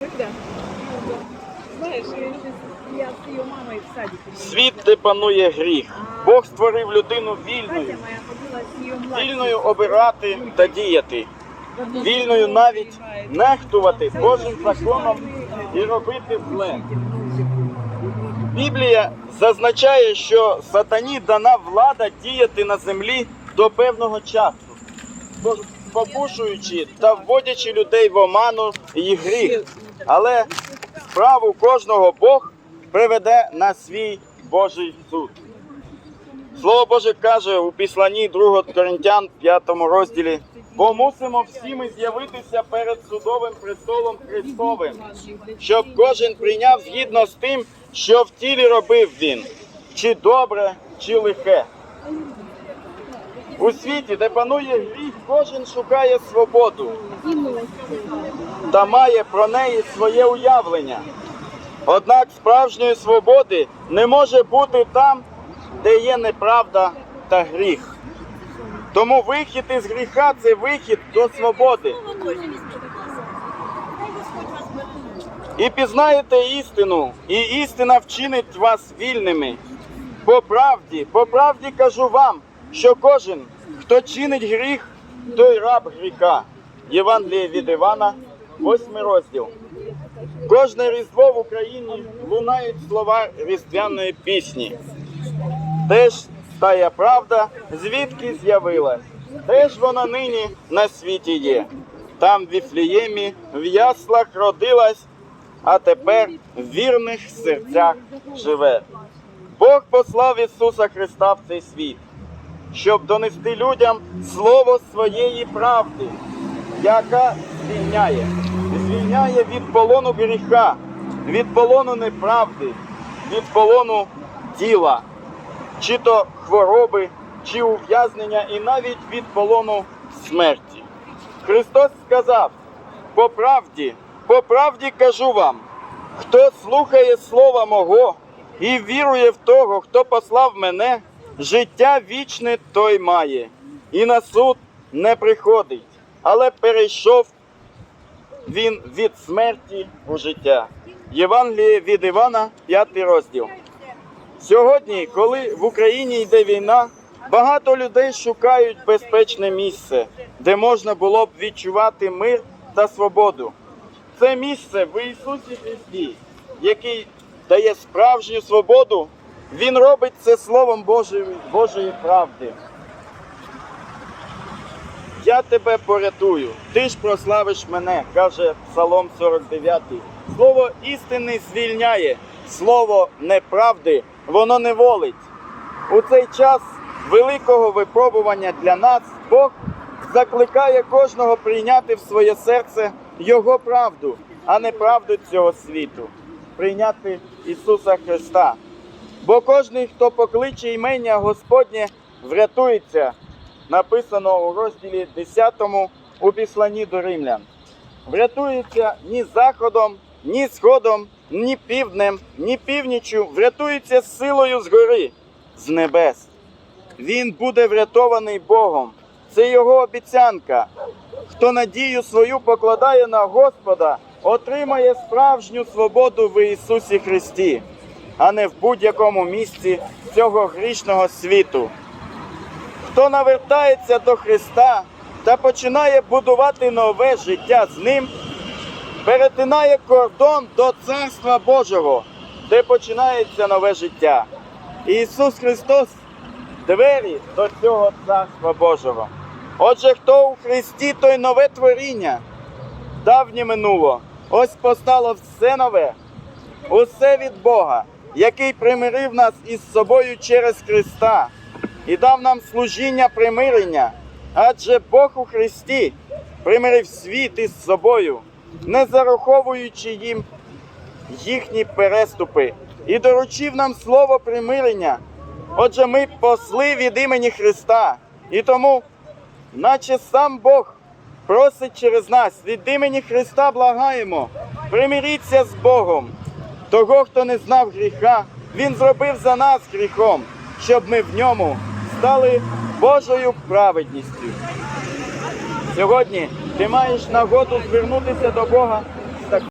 Я в. Світ, де панує гріх. Бог створив людину вільною, вільною обирати та діяти, вільною навіть нехтувати Божим законом і робити зле. Біблія зазначає, що сатані дана влада діяти на землі до певного часу, попушуючи та вводячи людей в оману і гріх. Але справу кожного Бог приведе на свій Божий суд. Слово Боже каже у післанні 2 Коринтян 5 розділі, бо мусимо всі ми з'явитися перед судовим престолом Христовим, щоб кожен прийняв згідно з тим, що в тілі робив він, чи добре, чи лихе. У світі, де панує гріх, кожен шукає свободу та має про неї своє уявлення. Однак справжньої свободи не може бути там, де є неправда та гріх. Тому вихід із гріха це вихід до свободи. І пізнаєте істину, і істина вчинить вас вільними. По правді, по правді кажу вам, що кожен, хто чинить гріх, той раб гріха. Євангеліє від Івана, 8 розділ. Кожне різдво в Україні лунають слова різдвяної пісні. Де ж тая правда, звідки з'явилась? Де ж вона нині на світі є? Там в Віфліємі, в яслах родилась, а тепер в вірних серцях живе. Бог послав Ісуса Христа в цей світ, щоб донести людям слово своєї правди, яка звільняє, звільняє від полону гріха, від полону неправди, від полону тіла, чи то хвороби, чи ув'язнення, і навіть від полону смерті. Христос сказав: по правді, по правді кажу вам, хто слухає слова мого і вірує в того, хто послав мене, життя вічне той має, і на суд не приходить, але перейшов він від смерті у життя. Євангеліє від Івана, 5 розділ. Сьогодні, коли в Україні йде війна, багато людей шукають безпечне місце, де можна було б відчувати мир та свободу. Це місце в Ісусі Христі, який дає справжню свободу. Він робить це Словом Божої, Божої правди. Я тебе порятую, ти ж прославиш мене, каже Псалом 49. Слово істини звільняє, слово неправди, воно не волить. У цей час великого випробування для нас Бог закликає кожного прийняти в своє серце Його правду, а не правду цього світу, прийняти Ісуса Христа. Бо кожний, хто покличе імення Господнє, врятується, написано у розділі 10 у післанні до римлян. Врятується ні заходом, ні сходом, ні півднем, ні північю, врятується силою згори, з небес. Він буде врятований Богом. Це його обіцянка. Хто надію свою покладає на Господа, отримає справжню свободу в Ісусі Христі, а не в будь-якому місці цього грішного світу. Хто навертається до Христа та починає будувати нове життя з ним, перетинає кордон до Царства Божого, де починається нове життя. І Ісус Христос двері до цього Царства Божого. Отже, хто у Христі, той нове творіння, давнє минуло, ось постало все нове, усе від Бога, який примирив нас із собою через Христа і дав нам служіння примирення, адже Бог у Христі примирив світ із собою, не зараховуючи їм їхні переступи, і доручив нам слово примирення. Отже, ми посли від імені Христа, і тому, наче сам Бог просить через нас від імені Христа благаємо, примиріться з Богом. Того, хто не знав гріха, Він зробив за нас гріхом, щоб ми в ньому стали Божою праведністю. Сьогодні ти маєш нагоду звернутися до Бога